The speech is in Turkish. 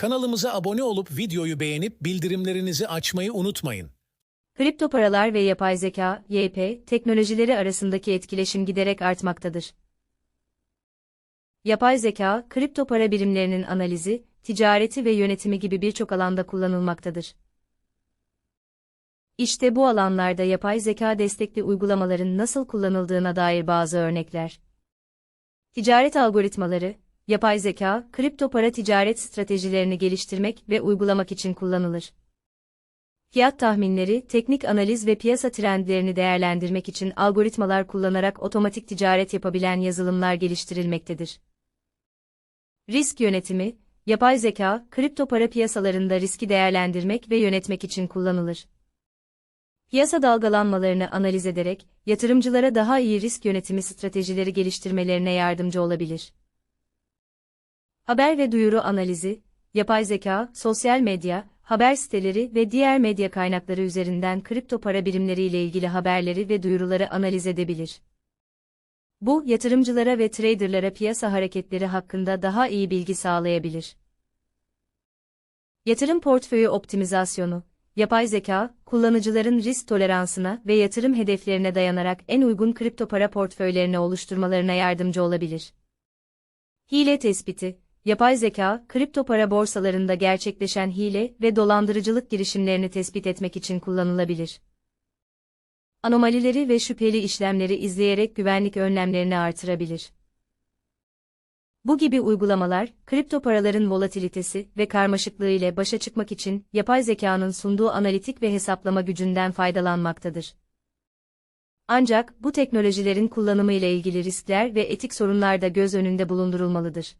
Kanalımıza abone olup videoyu beğenip bildirimlerinizi açmayı unutmayın. Kripto paralar ve yapay zeka, YP, teknolojileri arasındaki etkileşim giderek artmaktadır. Yapay zeka, kripto para birimlerinin analizi, ticareti ve yönetimi gibi birçok alanda kullanılmaktadır. İşte bu alanlarda yapay zeka destekli uygulamaların nasıl kullanıldığına dair bazı örnekler. Ticaret algoritmaları, yapay zeka, kripto para ticaret stratejilerini geliştirmek ve uygulamak için kullanılır. Fiyat tahminleri, teknik analiz ve piyasa trendlerini değerlendirmek için algoritmalar kullanarak otomatik ticaret yapabilen yazılımlar geliştirilmektedir. Risk yönetimi, yapay zeka, kripto para piyasalarında riski değerlendirmek ve yönetmek için kullanılır. Piyasa dalgalanmalarını analiz ederek, yatırımcılara daha iyi risk yönetimi stratejileri geliştirmelerine yardımcı olabilir. Haber ve duyuru analizi, yapay zeka, sosyal medya, haber siteleri ve diğer medya kaynakları üzerinden kripto para birimleriyle ilgili haberleri ve duyuruları analiz edebilir. Bu, yatırımcılara ve traderlara piyasa hareketleri hakkında daha iyi bilgi sağlayabilir. Yatırım portföyü optimizasyonu, yapay zeka, kullanıcıların risk toleransına ve yatırım hedeflerine dayanarak en uygun kripto para portföylerini oluşturmalarına yardımcı olabilir. Hile tespiti, yapay zeka, kripto para borsalarında gerçekleşen hile ve dolandırıcılık girişimlerini tespit etmek için kullanılabilir. Anomalileri ve şüpheli işlemleri izleyerek güvenlik önlemlerini artırabilir. Bu gibi uygulamalar, kripto paraların volatilitesi ve karmaşıklığı ile başa çıkmak için yapay zekanın sunduğu analitik ve hesaplama gücünden faydalanmaktadır. Ancak bu teknolojilerin kullanımı ile ilgili riskler ve etik sorunlar da göz önünde bulundurulmalıdır.